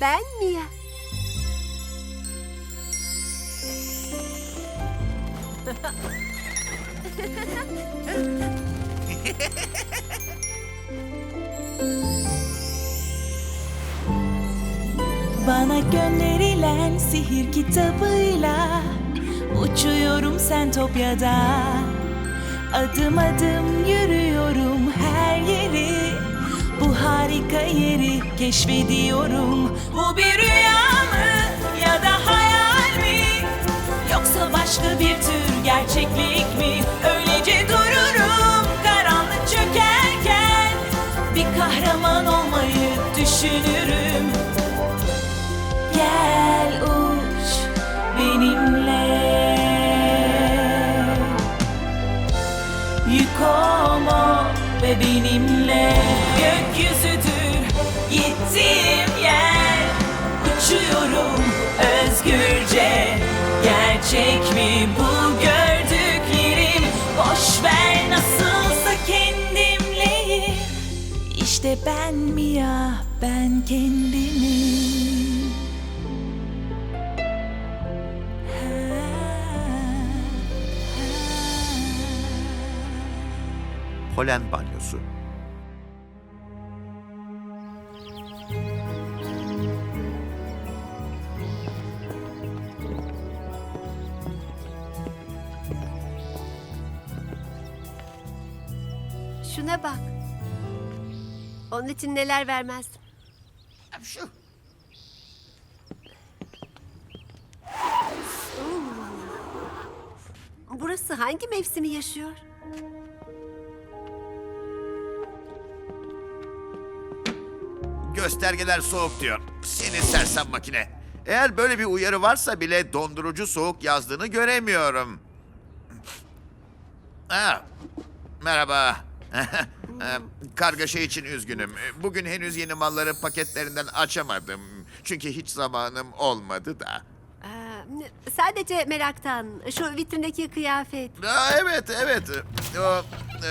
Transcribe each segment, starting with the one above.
Ben Mia. Bana gönderilen sihir kitabıyla Uçuyorum Sentopya'da Adım adım yürüyorum her yeri Bu harika yeri keşfediyorum. Bu bir rüya mı ya da hayal mi? Yoksa başka bir tür gerçeklik mi? Öylece dururum karanlık çökerken Bir kahraman olmayı düşünürüm. Gel uç benimle. Yük ve benimle gittiğim yer Uçuyorum özgürce Gerçek mi bu gördüklerim Boş ver nasılsa kendimleyim İşte ben Mia, ben kendimim. Polen banyosu. Şuna bak. Onun için neler vermezdim. Şu. Burası hangi mevsimi yaşıyor? Göstergeler soğuk diyor. Seni sersem makine. Eğer böyle bir uyarı varsa bile dondurucu soğuk yazdığını göremiyorum. Ha, merhaba. Kargaşa için üzgünüm. Bugün henüz yeni malları paketlerinden açamadım. Çünkü hiç zamanım olmadı da. Ee, sadece meraktan. Şu vitrindeki kıyafet. Aa, evet, evet. O, e,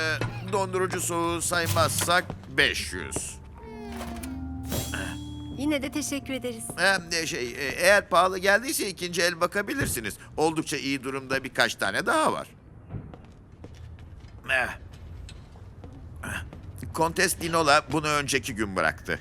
dondurucu soğuğu saymazsak 500. Yine de teşekkür ederiz. Hem de şey, e, eğer pahalı geldiyse ikinci el bakabilirsiniz. Oldukça iyi durumda birkaç tane daha var. Eh. Kontes Dinola bunu önceki gün bıraktı.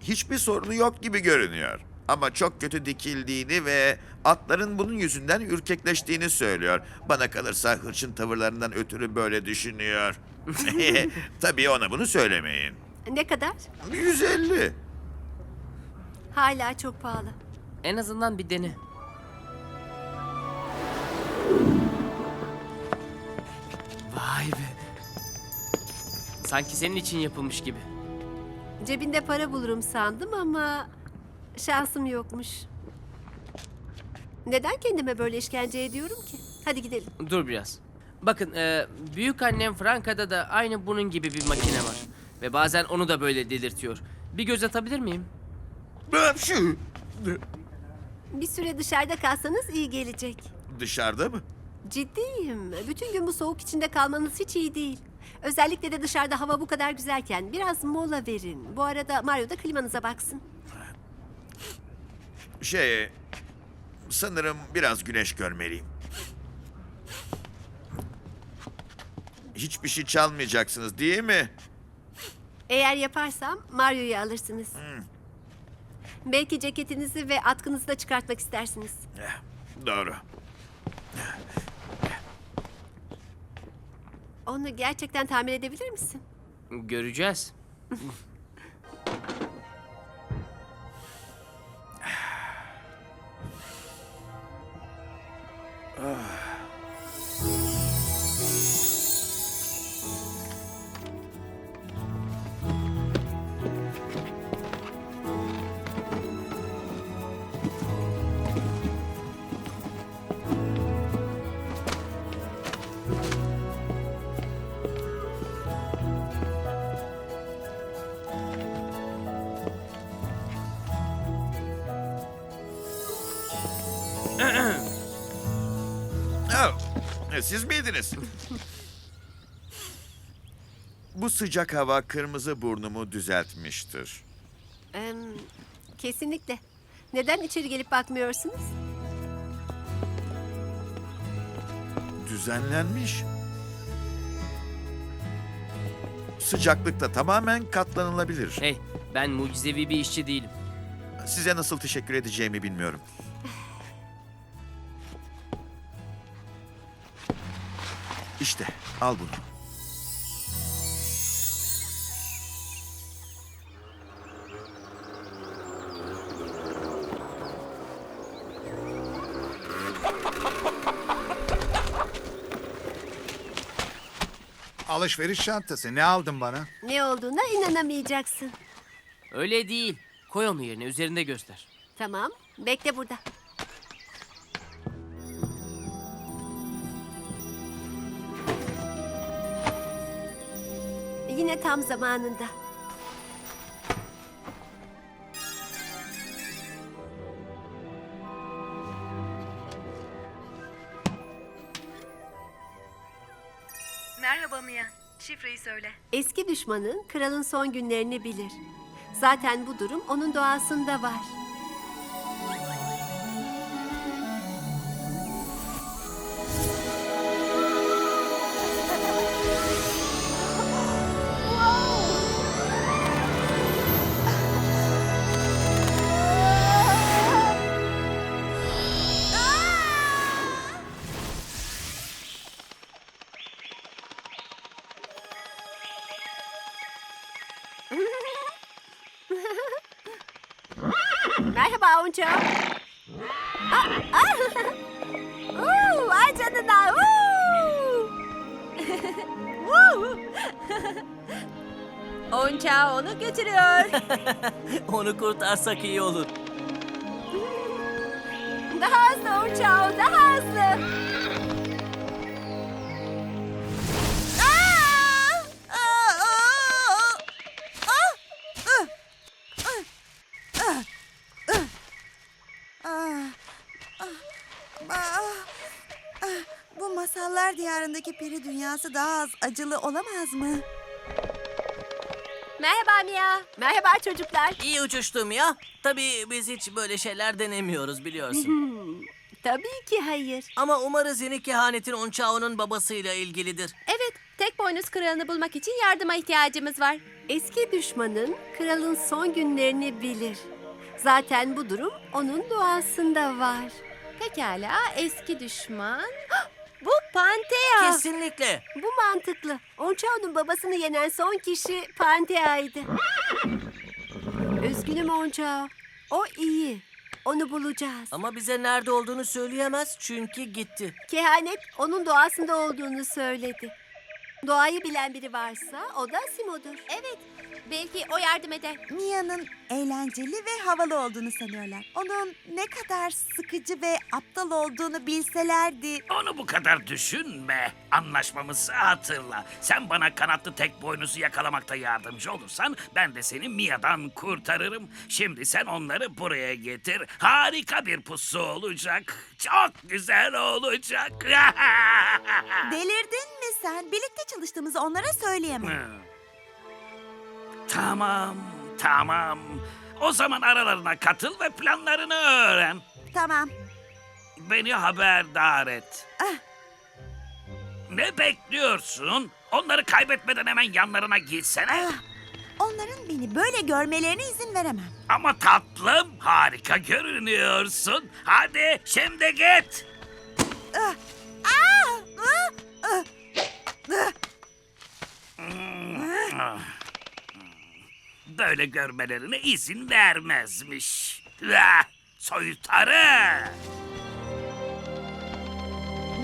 Hiçbir sorunu yok gibi görünüyor. Ama çok kötü dikildiğini ve atların bunun yüzünden ürkekleştiğini söylüyor. Bana kalırsa hırçın tavırlarından ötürü böyle düşünüyor. Tabii ona bunu söylemeyin. Ne kadar? 150. Hala çok pahalı. En azından bir dene. Sanki senin için yapılmış gibi. Cebinde para bulurum sandım ama şansım yokmuş. Neden kendime böyle işkence ediyorum ki? Hadi gidelim. Dur biraz. Bakın, e, büyük annem Franka'da da aynı bunun gibi bir makine var. Ve bazen onu da böyle delirtiyor. Bir göz atabilir miyim? Şu. Bir süre dışarıda kalsanız iyi gelecek. Dışarıda mı? Ciddiyim. Bütün gün bu soğuk içinde kalmanız hiç iyi değil. Özellikle de dışarıda hava bu kadar güzelken biraz mola verin. Bu arada Mario da klimanıza baksın. Şey, sanırım biraz güneş görmeliyim. Hiçbir şey çalmayacaksınız değil mi? Eğer yaparsam Mario'yu alırsınız. Belki ceketinizi ve atkınızı da çıkartmak istersiniz. Eh, Doğru. Onu gerçekten tamir edebilir misin? Göreceğiz. Oh, siz miydiniz? Bu sıcak hava kırmızı burnumu düzeltmiştir. Em, Kesinlikle. Neden içeri gelip bakmıyorsunuz? Düzenlenmiş. Sıcaklıkta tamamen katlanılabilir. Hey, ben mucizevi bir işçi değilim. Size nasıl teşekkür edeceğimi bilmiyorum. İşte al bunu. Alışveriş çantası ne aldın bana? Ne olduğuna inanamayacaksın. Öyle değil. Koy onu yerine, üzerinde göster. Tamam, bekle burada. Yine tam zamanında. Merhaba Mia. Şifreyi söyle. Eski düşmanın kralın son günlerini bilir. Zaten bu durum onun doğasında var. Merhaba Onca. Ah, ah. Oo, ay canına. Onca onu götürüyor. Onu kurtarsak iyi olur. Daha hızlı Onca, daha hızlı. Masallar diyarındaki peri dünyası daha az acılı olamaz mı? Merhaba Mia. Merhaba çocuklar. İyi uçuştum ya. Tabii biz hiç böyle şeyler denemiyoruz biliyorsun. Tabii ki hayır. Ama umarız yeni kehanetin Onçao'nun babasıyla ilgilidir. Evet, tek boynuz kralını bulmak için yardıma ihtiyacımız var. Eski düşmanın kralın son günlerini bilir. Zaten bu durum onun doğasında var. Pekala, eski düşman. Bu Pantea. Kesinlikle. Bu mantıklı. Onçao'nun babasını yenen son kişi Pantea'ydı. Üzgünüm Onçao. O iyi. Onu bulacağız. Ama bize nerede olduğunu söyleyemez çünkü gitti. Kehanet onun doğasında olduğunu söyledi. Doğayı bilen biri varsa o da Simo'dur. Evet, belki o yardım eder. Mia'nın eğlenceli ve havalı olduğunu sanıyorlar. Onun ne kadar sıkıcı ve aptal olduğunu bilselerdi. Onu bu kadar düşünme. Anlaşmamızı hatırla. Sen bana kanatlı tek boynuzu yakalamakta yardımcı olursan ben de seni Mia'dan kurtarırım. Şimdi sen onları buraya getir. Harika bir pusu olacak. Çok güzel olacak. Delirdin mi sen? Birlikte çalıştığımızı onlara söyleyemem. tamam, tamam. O zaman aralarına katıl ve planlarını öğren. Tamam. Beni haberdar et. Ah. Ne bekliyorsun? Onları kaybetmeden hemen yanlarına gitsene. Ah, onların beni böyle görmelerine izin veremem. Ama tatlım harika görünüyorsun. Hadi şimdi git. Ah, ah, ah, ah. Ah. Böyle görmelerine izin vermezmiş. Ah, Soytarı.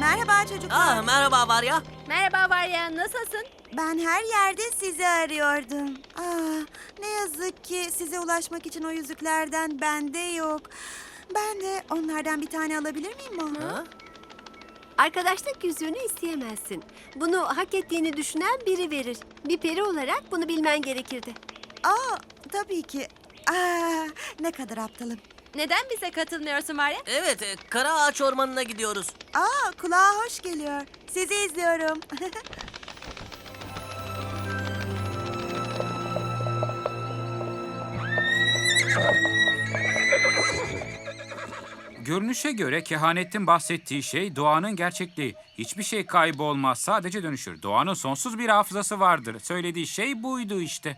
Merhaba çocuklar. Ah merhaba var ya. Merhaba Varya, nasılsın? Ben her yerde sizi arıyordum. Ah, ne yazık ki size ulaşmak için o yüzüklerden bende yok. Ben de onlardan bir tane alabilir miyim bana? Ha? Arkadaşlık yüzüğünü isteyemezsin. Bunu hak ettiğini düşünen biri verir. Bir peri olarak bunu bilmen gerekirdi. Aa, tabii ki. Aa, ne kadar aptalım. Neden bize katılmıyorsun Varya? Evet, e, Kara Ağaç Ormanı'na gidiyoruz. Aa, kulağa hoş geliyor. Sizi izliyorum. Görünüşe göre kehanetin bahsettiği şey doğanın gerçekliği. Hiçbir şey kaybolmaz, sadece dönüşür. Doğanın sonsuz bir hafızası vardır. Söylediği şey buydu işte.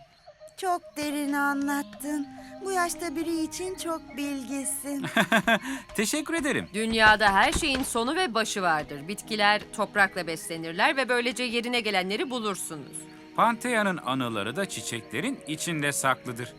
Çok derin anlattın. Bu yaşta biri için çok bilgisin. Teşekkür ederim. Dünyada her şeyin sonu ve başı vardır. Bitkiler toprakla beslenirler ve böylece yerine gelenleri bulursunuz. Panthea'nın anıları da çiçeklerin içinde saklıdır.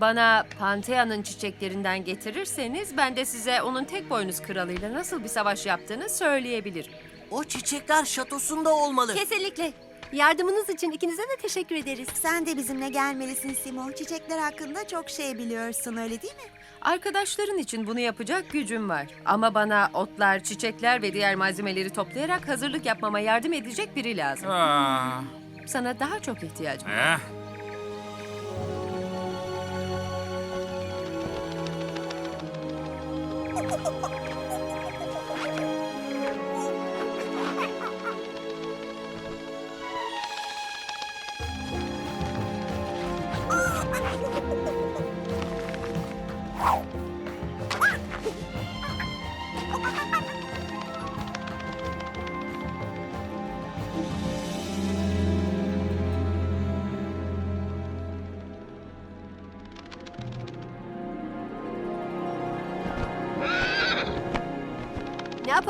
Bana Panthea'nın çiçeklerinden getirirseniz ben de size onun tek boynuz kralıyla nasıl bir savaş yaptığını söyleyebilirim. O çiçekler şatosunda olmalı. Kesinlikle. Yardımınız için ikinize de teşekkür ederiz. Sen de bizimle gelmelisin Simo. Çiçekler hakkında çok şey biliyorsun öyle değil mi? Arkadaşların için bunu yapacak gücüm var. Ama bana otlar, çiçekler ve diğer malzemeleri toplayarak hazırlık yapmama yardım edecek biri lazım. Ah, Sana daha çok ihtiyacım var. eh.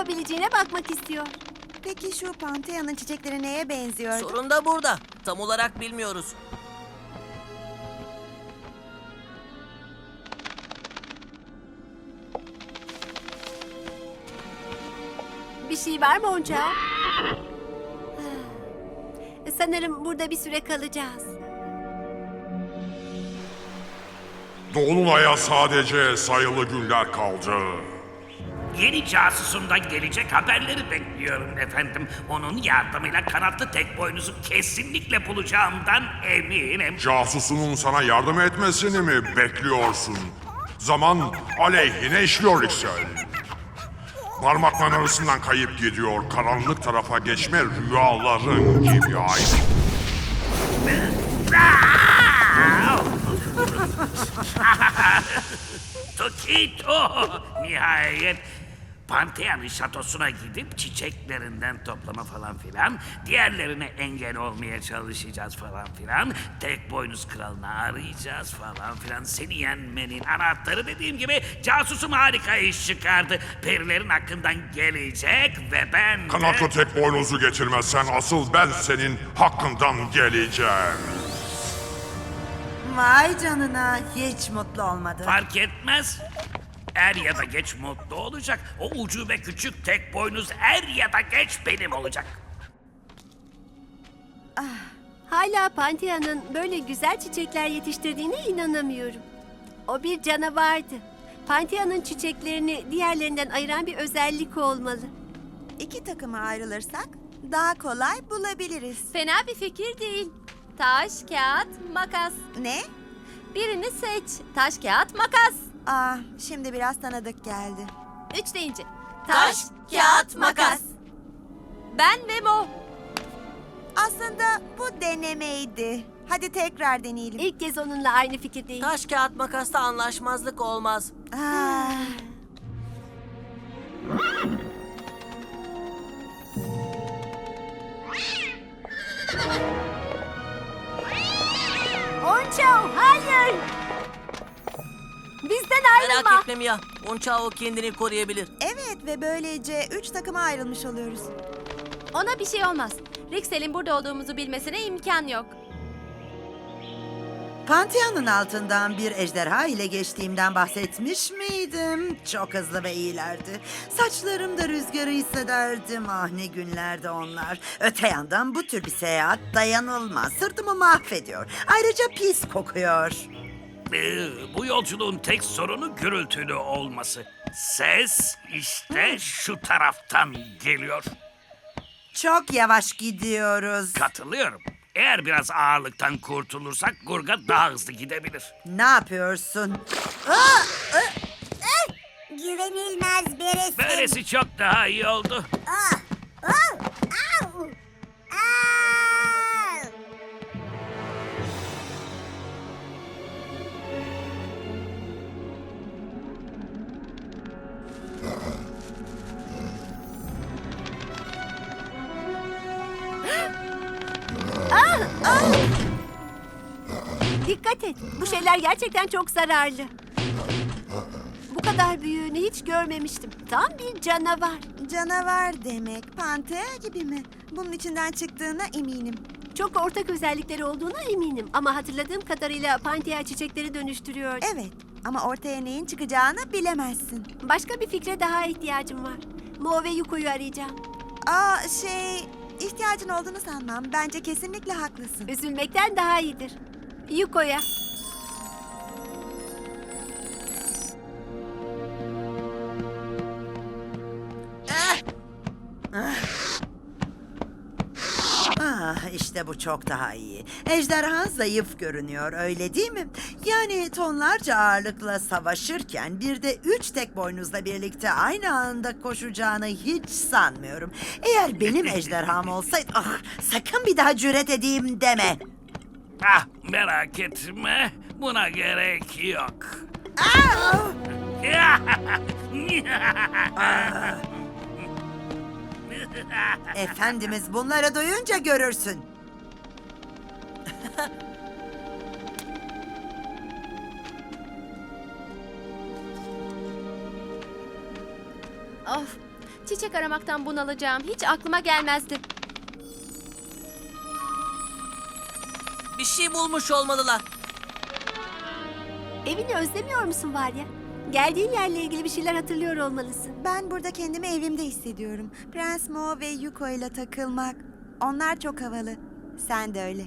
Yapabileceğine bakmak istiyor. Peki şu Panthea'nın çiçekleri neye benziyor? Sorun da burada. Tam olarak bilmiyoruz. Bir şey var mı Onca? Sanırım burada bir süre kalacağız. Dolunay'a sadece sayılı günler kaldı. Yeni casusundan gelecek haberleri bekliyorum efendim. Onun yardımıyla kanatlı tek boynuzu kesinlikle bulacağımdan eminim. Casusunun sana yardım etmesini mi bekliyorsun? Zaman aleyhine işliyor Yüksel. Parmakların arasından kayıp gidiyor. Karanlık tarafa geçme rüyaların gibi ay. Tokito! Nihayet Panthea'nın şatosuna gidip çiçeklerinden toplama falan filan. Diğerlerine engel olmaya çalışacağız falan filan. Tek boynuz kralını arayacağız falan filan. Seni yenmenin anahtarı dediğim gibi casusum harika iş çıkardı. Perilerin hakkından gelecek ve ben de... Kanatlı tek boynuzu getirmezsen asıl ben senin hakkından geleceğim. Vay canına hiç mutlu olmadı. Fark etmez. Er ya da geç mutlu olacak. O ucube küçük tek boynuz er ya da geç benim olacak. Hala Panthea'nın böyle güzel çiçekler yetiştirdiğine inanamıyorum. O bir canavardı. Panthea'nın çiçeklerini diğerlerinden ayıran bir özellik olmalı. İki takıma ayrılırsak daha kolay bulabiliriz. Fena bir fikir değil. Taş, kağıt, makas. Ne? Birini seç. Taş, kağıt, makas. Aa, şimdi biraz tanıdık geldi. Üç deyince. Taş, kağıt, makas. Ben ve Mo. Aslında bu denemeydi. Hadi tekrar deneyelim. İlk kez onunla aynı fikirdeyim. Taş kağıt makasta anlaşmazlık olmaz. Aa, Onçao, hayır! Bizden Merak ayrılma. etme Mia. Onçao kendini koruyabilir. evet ve böylece üç takıma ayrılmış oluyoruz. Ona bir şey olmaz. Rixel'in burada olduğumuzu bilmesine imkan yok. Pantheon'un altından bir ejderha ile geçtiğimden bahsetmiş miydim? Çok hızlı ve iyilerdi. Saçlarımda rüzgarı hissederdim. Ah ne günlerdi onlar. Öte yandan bu tür bir seyahat dayanılmaz. Sırtımı mahvediyor. Ayrıca pis kokuyor. Ee, bu yolculuğun tek sorunu gürültülü olması. Ses işte şu taraftan geliyor. Çok yavaş gidiyoruz. Katılıyorum. Eğer biraz ağırlıktan kurtulursak Gurga daha hızlı gidebilir. Ne yapıyorsun? Güvenilmez birisi. Böylesi çok daha iyi oldu. Dikkat et. Bu şeyler gerçekten çok zararlı. Bu kadar büyüğünü hiç görmemiştim. Tam bir canavar. Canavar demek. Pantea gibi mi? Bunun içinden çıktığına eminim. Çok ortak özellikleri olduğuna eminim. Ama hatırladığım kadarıyla Pantea çiçekleri dönüştürüyor. Evet ama ortaya neyin çıkacağını bilemezsin. Başka bir fikre daha ihtiyacım var. Mo ve Yuko'yu arayacağım. Aa şey ihtiyacın olduğunu sanmam. Bence kesinlikle haklısın. Üzülmekten daha iyidir. Yuko'ya. Ah işte bu çok daha iyi. Ejderha zayıf görünüyor öyle değil mi? Yani tonlarca ağırlıkla savaşırken bir de üç tek boynuzla birlikte aynı anda koşacağını hiç sanmıyorum. Eğer benim ejderham olsaydı ah, sakın bir daha cüret edeyim deme. Ah merak etme. Buna gerek yok. Efendimiz bunları duyunca görürsün. Of. Çiçek aramaktan bunalacağım. Hiç aklıma gelmezdi. Bir şey bulmuş olmalılar. Evini özlemiyor musun var ya? Geldiğin yerle ilgili bir şeyler hatırlıyor olmalısın. Ben burada kendimi evimde hissediyorum. Prens Mo ve Yuko ile takılmak. Onlar çok havalı. Sen de öyle.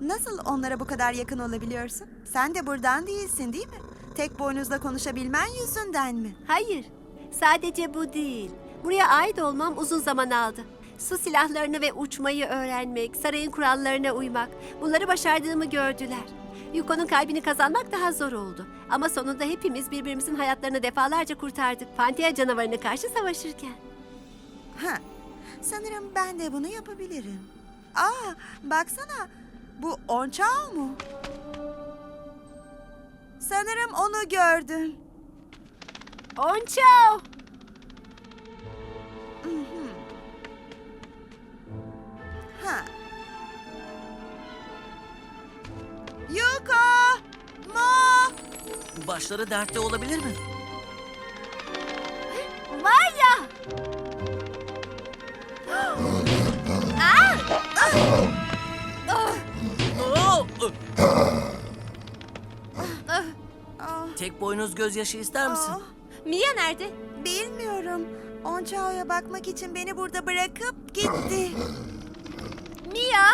Nasıl onlara bu kadar yakın olabiliyorsun? Sen de buradan değilsin değil mi? Tek boynuzla konuşabilmen yüzünden mi? Hayır. Sadece bu değil. Buraya ait olmam uzun zaman aldı. Su silahlarını ve uçmayı öğrenmek, sarayın kurallarına uymak. Bunları başardığımı gördüler. Yuko'nun kalbini kazanmak daha zor oldu. Ama sonunda hepimiz birbirimizin hayatlarını defalarca kurtardık. Pantea canavarına karşı savaşırken. Ha, sanırım ben de bunu yapabilirim. Aa, baksana. Bu Onçao mu? Sanırım onu gördüm. Onçao! Başları dertte olabilir mi? Var ya! Oo! Ah, Tek boynuz gözyaşı ister misin? ah. Mia nerede? Bilmiyorum. Onçao'ya bakmak için beni burada bırakıp gitti. Mia!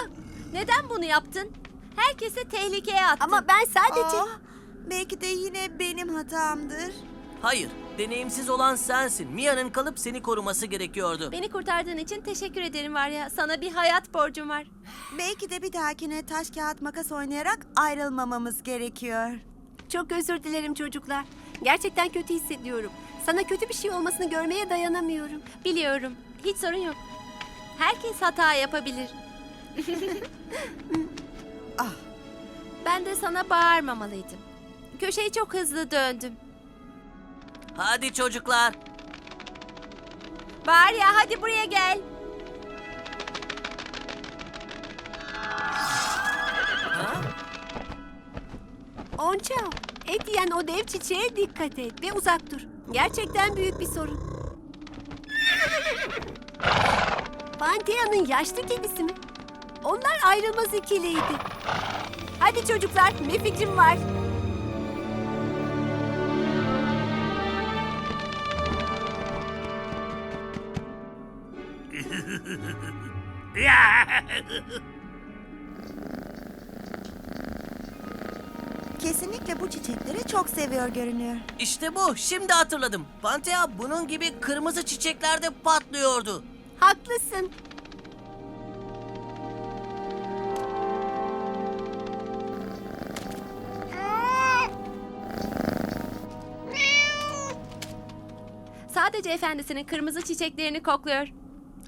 Neden bunu yaptın? Herkese tehlikeye attın. Ama ben sadece... Ah, belki de yine benim hatamdır. Hayır, deneyimsiz olan sensin. Mia'nın kalıp seni koruması gerekiyordu. Beni kurtardığın için teşekkür ederim var ya. Sana bir hayat borcum var. Belki de bir dahakine taş kağıt makas oynayarak ayrılmamamız gerekiyor. Çok özür dilerim çocuklar. Gerçekten kötü hissediyorum. Sana kötü bir şey olmasını görmeye dayanamıyorum. Biliyorum. Hiç sorun yok. Herkes hata yapabilir. Ah. Ben de sana bağırmamalıydım. Köşeyi çok hızlı döndüm. Hadi çocuklar. Var ya hadi buraya gel. Onçao, et yiyen o dev çiçeğe dikkat et ve uzak dur. Gerçekten büyük bir sorun. Panthea'nın yaşlı kedisi mi? Onlar ayrılmaz ikiliydi. Hadi çocuklar, bir fikrim var. Kesinlikle bu çiçekleri çok seviyor görünüyor. İşte bu. Şimdi hatırladım. Pantea bunun gibi kırmızı çiçeklerde patlıyordu. Haklısın. Sadece efendisinin kırmızı çiçeklerini kokluyor.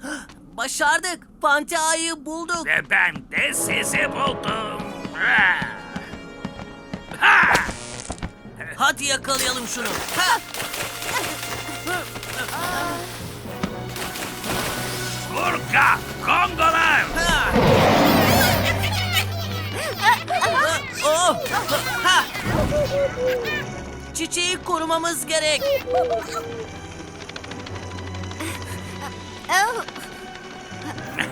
Başardık. Pantea'yı bulduk. Ve ben de sizi buldum. Ha! Ha! Hadi yakalayalım şunu. Ha! Kurka, Kongolar! Ha! Oh! Oh! Ha! Çiçeği korumamız gerek. Oh,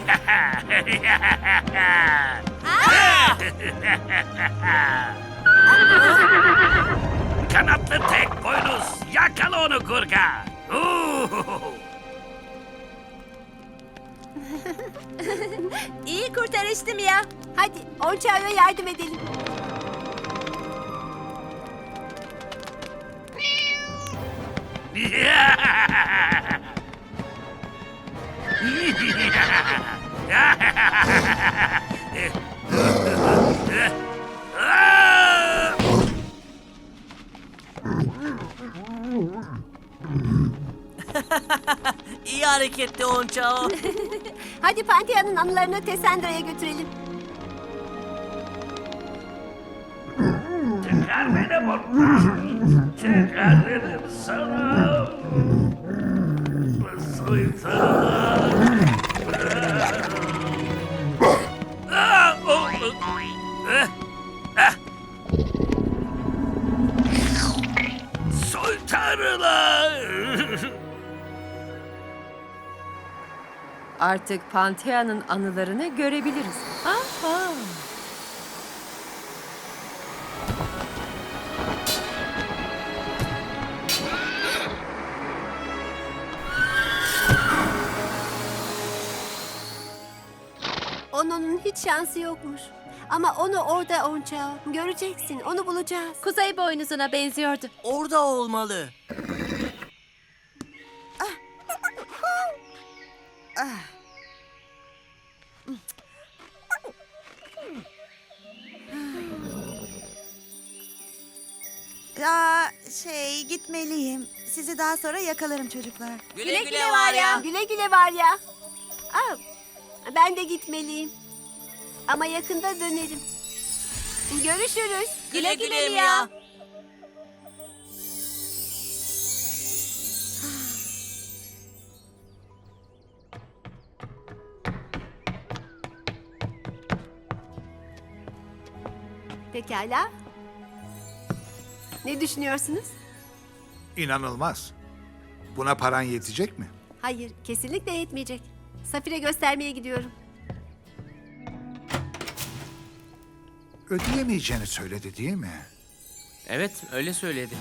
Kanatlı tek boynuz. Yakala onu kurga. İyi kurtarıştım ya. hadi Onçao'ya yardım edelim. İyi hareketti Onçao. Hadi Panthea'nın anılarını Tessendra'ya götürelim. Çıkar beni buradan. Çıkarırım sana. Soytarılar. Artık Panthea'nın anılarını görebiliriz. Aha. Onun hiç şansı yokmuş. Ama onu orada Onçao. Göreceksin, onu bulacağız. Kuzey boynuzuna benziyordu. Orada olmalı. Gitmeliyim. Sizi daha sonra yakalarım çocuklar. Güle güle, var ya. Güle güle var ya. Aa, ben de gitmeliyim. Ama yakında dönerim. Görüşürüz. Güle güle Mia. Pekala. Ne düşünüyorsunuz? İnanılmaz. Buna paran yetecek mi? Hayır, kesinlikle yetmeyecek. Safir'e göstermeye gidiyorum. Ödeyemeyeceğini söyledi değil mi? Evet öyle söyledi.